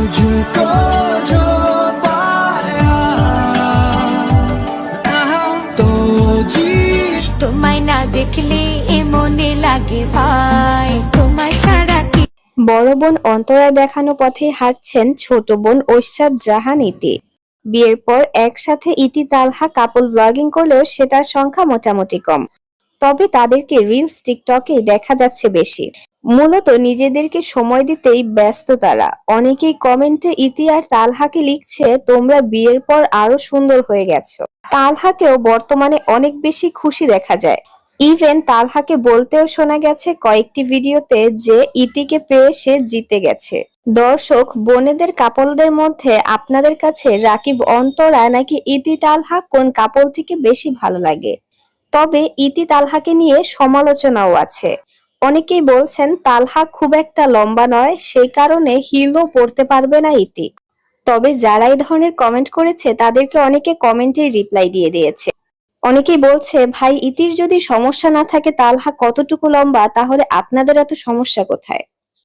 तुझको जो पाया तो जी তোমায় না দেখলে এ মনে লাগে ভাই তোমায় ছাড়া কি বড় বোন অন্তরায় দেখানো পথে হাঁটছেন ছোট বোন ঐশাদ জাহান ইতি বিয়ের পর একসাথে ইতি তালহা কাপল ব্লগিং করলেও সেটার সংখ্যা মোটামুটি কম তবে তাদেরকে রিলস টিকটকে দেখা যাচ্ছে বেশি মূলত নিজেদেরকে সময় দিতেই ব্যস্ত তারা। অনেকেই কমেন্টে, ইতি আর তালহাকে লিখছে, তোমরা বিয়ের পর আরও সুন্দর হয়ে গেছো। তালহাকেও বর্তমানে অনেক বেশি খুশি দেখা যায়। ইভেন তালহাকে বলতেও শোনা গেছে কয়েকটি ভিডিওতে যে ইতিকে পেয়ে সে জিতে গেছে। দর্শক, বোনেদের কাপলদের মধ্যে আপনাদের কাছে রাকিব অন্তরা নাকি ইতি তালহা কোন কাপলটিকে বেশি ভালো লাগে? তবে ইতি তালহাকে নিয়ে সমালোচনাও আছে। অনেকেই বলছেন, তালহা খুব একটা লম্বা নয়, সেই কারণে হিলও পড়তে পারবে না ইতি। তবে যারা এই ধরনের কমেন্ট করেছে, তাদেরকে অনেকে কমেন্টে রিপ্লাই দিয়ে দিয়েছে। অনেকেই বলছে, ভাই, ইতির যদি সমস্যা না থাকে তালহা কতটুকু লম্বা, তাহলে আপনাদের এত সমস্যা কোথায়?